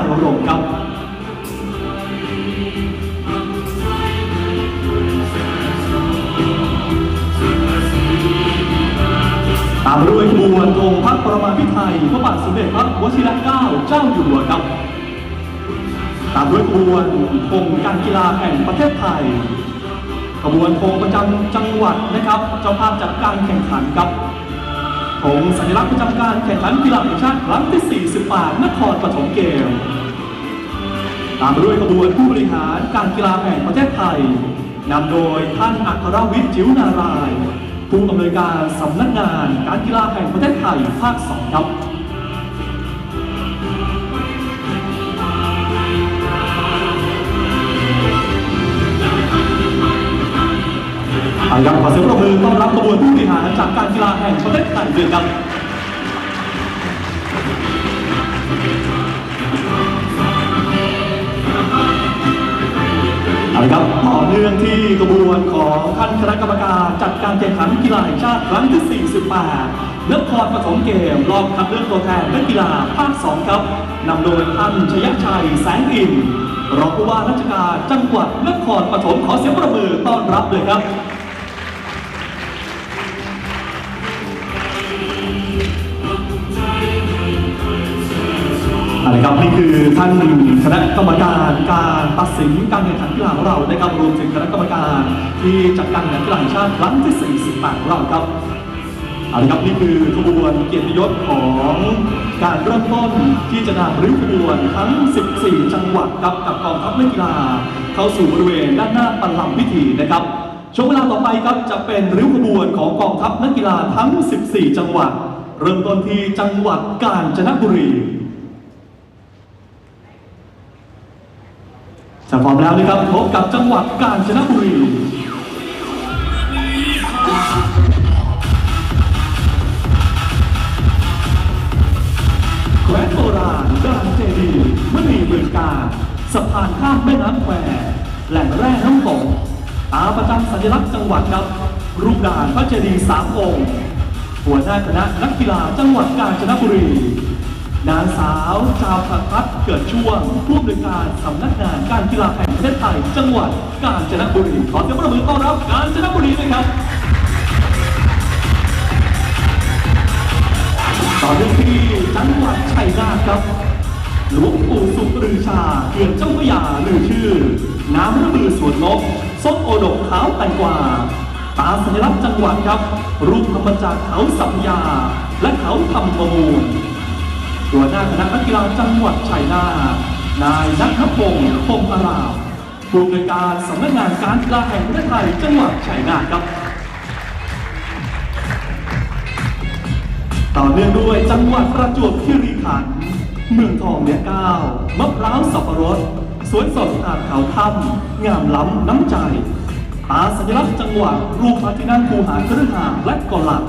านวรงค์ครับตามด้วยขบวนธงพระประมาพิไทยพระบาทสมเด็จพระวชิรเกล้าเจ้าอยู่หัวครับตามด้วยขบวนธงการกีฬาแห่งประเทศไทยขบวนธงประจำจังหวัดนะครับเจ้าภาพจัดการแข่งขันครับ ธงสัญลักษณ์ประจำการแข่งขันกีฬาแห่งชาติครั้งที่ 48 นครปฐมเกม ตามด้วยขบวนผู้บริหารการกีฬาแห่งประเทศไทยนำโดยท่านอัครวิทย์จิ๋วนาราย ผู้อำนวยการสำนักงานการกีฬาแห่งประเทศไทยภาคสองครับ ครับขอเสียงปรบมือต้อนรับขบวนผู้บริหารจากการกีฬาแห่งประเทศไทยด้วยครับเอาละครับต่อเนื่องที่กระบวนของท่านคณะกรรมการจัดการแข่งขันกีฬาแห่งชาติครั้งที่ 48นครปฐมเกมรอบคัดเลือกตัวแทนนักกีฬาภาค 2 ครับนำโดยท่านชยชัยแสงอินรองผู้ว่าราชการจังหวัดนครปฐมขอเสียงประมือต้อนรับเลยครับ อะครับนี่คือท่านคณะกรรมการการตัดสินการแข่งขันกีฬาของเรานะครับรวมถึงคณะกรรมการที่จัดการแข่งขันกีฬาชาติครั้งที่ 48 ของเราครับเอาละครับนี่คือขบวนเกียรติยศของการเริ่มต้นที่จะนำริ้วขบวนทั้ง 14 จังหวัดครับกับกองทัพนักกีฬา เข้าสู่บริเวณด้านหน้าปัลลัมพิธีนะครับช่วงเวลาต่อไปครับจะเป็นริ้วขบวนของกองทัพนักกีฬาทั้ง 14 จังหวัด เริ่มต้นที่จังหวัดกาญจนบุรี ถ้าพร้อมแล้วนะครับพบกับจังหวัดกาญจนบุรีแคว้นโบราณด้านเจดีย์มณีเมืองการสะพานข้ามแม่น้ำแควแหล่งแร่น้ำตกตาประจำสัญลักษณ์จังหวัดครับ รูปด่านพระเจดีย์สามองค์ หัวหน้าคณะนักกีฬาจังหวัดกาญจนบุรี นางสาวชาวพัพัฒน์เกิดช่วงผู้อำนวยการสำนักงานการกีฬาแห่งประเทศไทย จังหวัดกาญจนบุรีขอเสียงปรบมือต้อนรับกาญจนบุรีด้วยครับต่อเนื่องที่จังหวัดชัยนาทครับหลวงปู่สุปรือชาเขื่อนเจ้าพยาลือชื่อ น้ำระบือสวนนกส้มโอดกขาวแตงกวาตาสัญลักษณ์จังหวัดครับ รูปธรรมจากเขาสัมยา และเขาธรรมประมูล หัวหน้าคณะนักกีฬาจังหวัดชัยนาทนายนัทพงศ์พงศ์อารามผู้อำนวยการสำนักงานการกีฬาแห่งประเทศไทยจังหวัดชัยนาทครับ ต่อเนื่องด้วยจังหวัดประจวบคีรีขันธ์เมืองทองเหนือก้าวมะพร้าวสับปะรดสวนสดอางเขาถ้ำงามล้ำน้ำใจตาสัญลักษณ์จังหวัดรูปพระที่นั่งคูหาคฤหาและกอลัด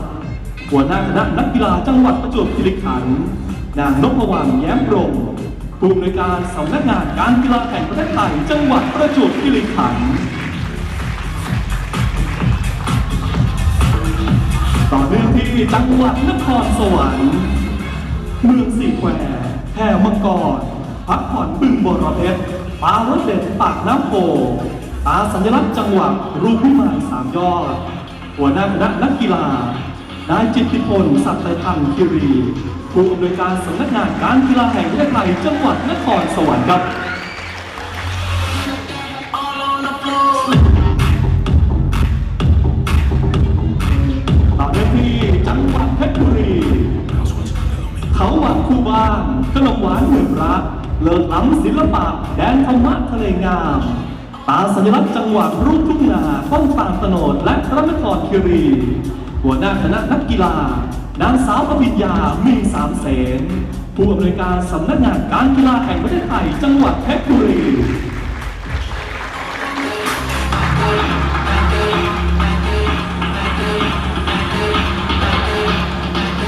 หัวหน้าคณะนักกีฬาจังหวัดประจวบคีรีขันธ์ นางนพวรรณแย้มปรงผู้อำนวยการสำนักงานการกีฬาแห่งประเทศไทยจังหวัดประจวบคีรีขันธ์ต่อเนื่องที่จังหวัดนครสวรรค์เมืองสี่แควแห่มังกรพักผ่อนบึงบรเพชรปลารถเด็ดปากน้ำโพตาสัญลักษณ์จังหวัดรูปพิมานสามยอด หัวหน้าคณะนักกีฬานายจิตติพลสัตย์ไตรพันธ์คิรี ผู้อำนวยการสำนักงานการกีฬาแห่งประเทศไทยจังหวัดนครสวรรค์ครับต่อเนื่องที่จังหวัดเพชรบุรีเขาหวานคู่บ้านขนมหวานหมื่นรักเลิศล้ำศิลปะแดนธรรมะทะเลงามตาสัญลักษณ์จังหวัดรูปทุ่งนาต้นตาลตโนดและพระนครคีรี หัวหน้าคณะนักกีฬา นางสาวปริญญา มีสามเสน ผู้อำนวยการสำนักงานการกีฬาแห่งประเทศไทย จังหวัดเพชรบุรี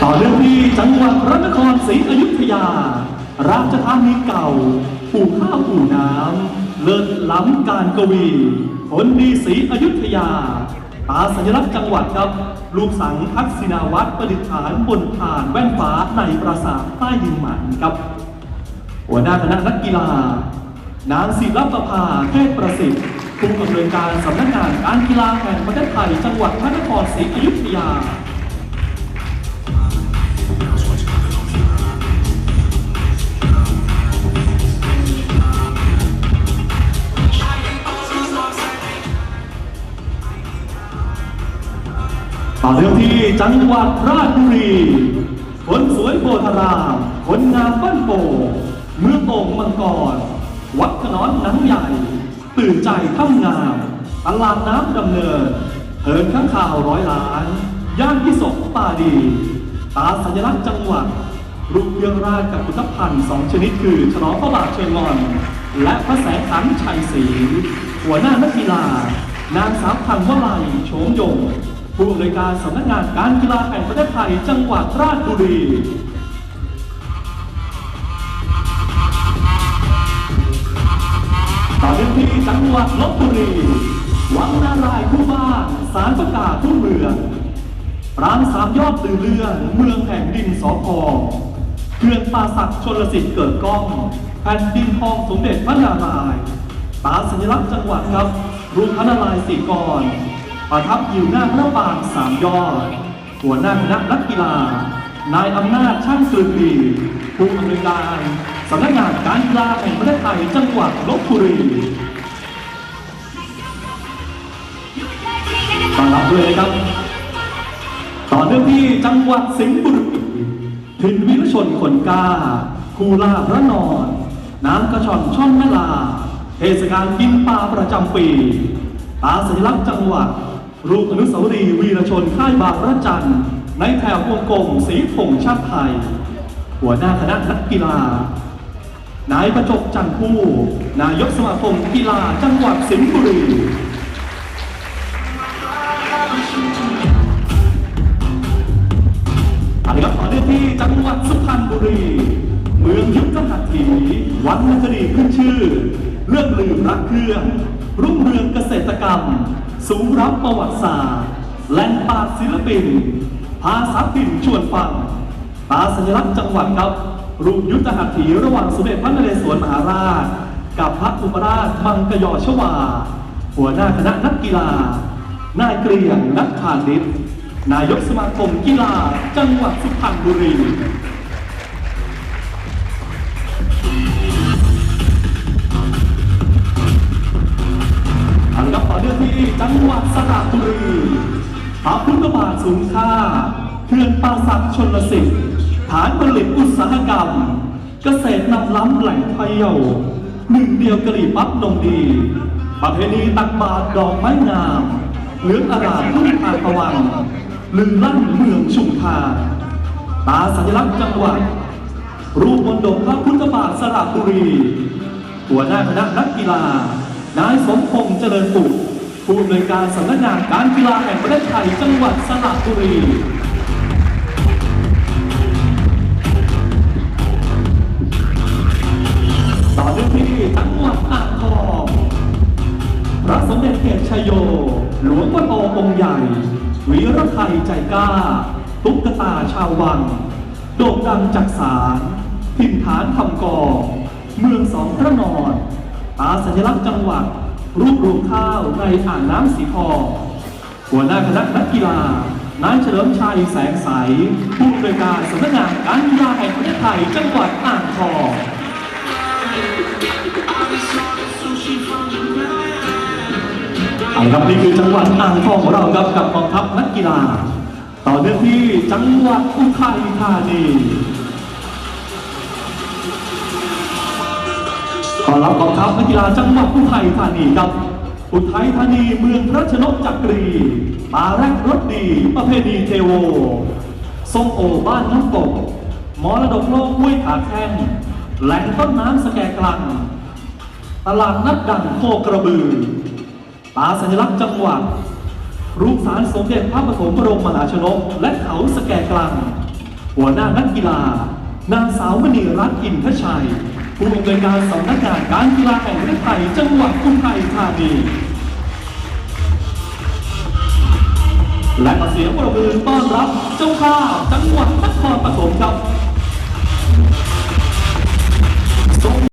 ต่อเนื่องที่จังหวัดพระนครศรีอยุธยา ราชธานีเก่า ปู่ข้าวปู่น้ำ เลิศล้ำการกวีคนดีศรีอยุธยา ตาสัญลักษณ์จังหวัดครับ ลูกสังทักษิณาวัตรประดิษฐานบนฐานแว่นฟ้าในปราสาทใต้ดินหมันครับ หัวหน้าคณะนักกีฬา นางศิลปภาเทพประสิทธิ์ผู้อำนวยการสำนักงานการกีฬาแห่งประเทศไทยจังหวัดพระนครศรีอยุธยา ต่อเนื่องที่จังหวัดราชบุรีคนสวยโพธารามคนงามบ้านโป่งเมืองโป่งมังกร วัดขนอนหนังใหญ่ ตื่นใจท่ำงามตลาดน้ำดำเนินเหินข้างข่าวร้อยล้าน ย่านพิศกป่าดี ตาสัญลักษณ์จังหวัด รูปเรืองราชกับพุทธพันธ์สองชนิดคือฉลองพระบาทเชิงงอน และพระแสงขันชัยศรีหัวหน้านักกีฬานางสาวพันวลัยโฉมยง ผู้อำนวยการสำนักงานการกีฬาแห่งประเทศไทยจังหวัดราชบุรีต่อเนื่องที่จังหวัดลบบุรี วังนารายณ์คู่บ้านสารประกาศทุ่งเมืองร้านสามยอดตื่นเลื่อเมืองแห่งดินสอพองเขื่อนป่าศักชนลสิทธิ์เกิดก้องแผ่นดินทองสมเด็จพระนารายณ์ตาสัญลักษณ์จังหวัดครับรูปพระนารายณ์สีกร ประทับอยู่หน้าพระปรางสามยอด หัวหน้าคณะนักกีฬา นายอำนาจช่างกลืนดีผู้อำนวยการสำนักงานการกีฬาแห่งประเทศไทยจังหวัดลบบุรีต้อนรับด้วยนะครับ ต่อเนื่องที่จังหวัดสิงห์บุรีถิ่นวิรชนคนกาคูลาพระนอน น้ำกระชอนช่อนแม่ลา เทศกาลกินปลาประจำปี ตาสัญลักษณ์จังหวัด รูปอนุสาวรีย์วีรชนค่ายบางระจันทร์ในแถววงกลมสีธงชาติไทย หัวหน้าคณะนักกีฬา นายประจบจันทร์ผู้ นายกสมาคมกีฬาจังหวัดสิงห์บุรีอันนี้ครับต่อเนื่องที่จังหวัดสุพรรณบุรี เมืองยุทธหัตถีวัดนคดีขึ้นชื่อ เรื่องลืมรักเครื่อง รุ่งเรืองเกษตรกรรม สูงรับประวัติศาสตร์แหล่งปาศิลปิน ภาษาถิ่นชวนฟัง ตาสัญลักษณ์จังหวัดครับ รูปยุทธหัตถีระหว่างสมเด็จพระนเรศวรมหาราช กับพระอุปราชมังกยอชวา หัวหน้าคณะนักกีฬา นายเกรียงนักพาณิชย์นายกสมาคมกีฬา จังหวัดสุพรรณบุรี จังหวัดสระบุรีพระพุทธบาทสูงค่าเขื่อนป่าศักชนลสิทธิ์ฐานผลิตอุตสาหกรรม เกษตรนำล้ำแหล่งไทยเยาหนึ่งเดียวกะหรี่ปั๊บนมดี ประเพณีตักบาตรดอกไม้งามเหลืองอารามทุ่งทานตะวันลือลั่นเมืองชุมพาตาสัญลักษณ์จังหวัด รูปมนดบพระพุทธบาทสระบุรี หัวหน้าคณะนักกีฬา นายสมพงษ์เจริญปุก ผู้อำนวยการสำนักงานการกีฬาแห่งประเทศไทยจังหวัดสระบุรีต่อเนื่องที่จังหวัดอ่างทองพระสมเด็จเกศชัยโย หลวงพ่อโตองค์ใหญ่วีรไทยใจกล้า ตุ๊กตาชาววัง โด่งดังจากสารถิ่นฐานคำกอง เมืองสองพระนอนตาสัญลักษณ์จังหวัด รูปรวงข้าวในอ่างน้ำสีทองหัวหน้าคณะนักกีฬานายเฉลิมชัยแสงใส ผู้อำนวยการสำนักงานการกีฬาแห่งประเทศไทยจังหวัดอ่างทองเอาละครับนี่คือจังหวัดอ่างทองของเราครับกับกองทัพนักกีฬา ต่อเนื่องที่จังหวัดอุทัยธานี รับกองทัพนักกีฬาจังหวัดอุทัยธานีครับ อุทัยธานีเมืองพระชนกจักรีปาแรกรถดี ประเพณีเทโวส้มโอบ้านน้ำตกมรดกโลกห้วยขาแข้งแหล่งต้นน้ำสแกกลัง ตลาดนัดดังโคกระบือตาสัญลักษณ์จังหวัด รูปสารสมเด็จพระปฐมบรมมหาชนก และเขาสแกกลางหัวหน้านักกีฬา นางสาวมณีรัตน์อินทชัย ผู้อำนวยการสำนักงานการกีฬาแห่งประเทศไทยจังหวัดอุทัยธานีและขอเสียงปรบมือต้อนรับเจ้าภาจังหวัดนครปฐมครับ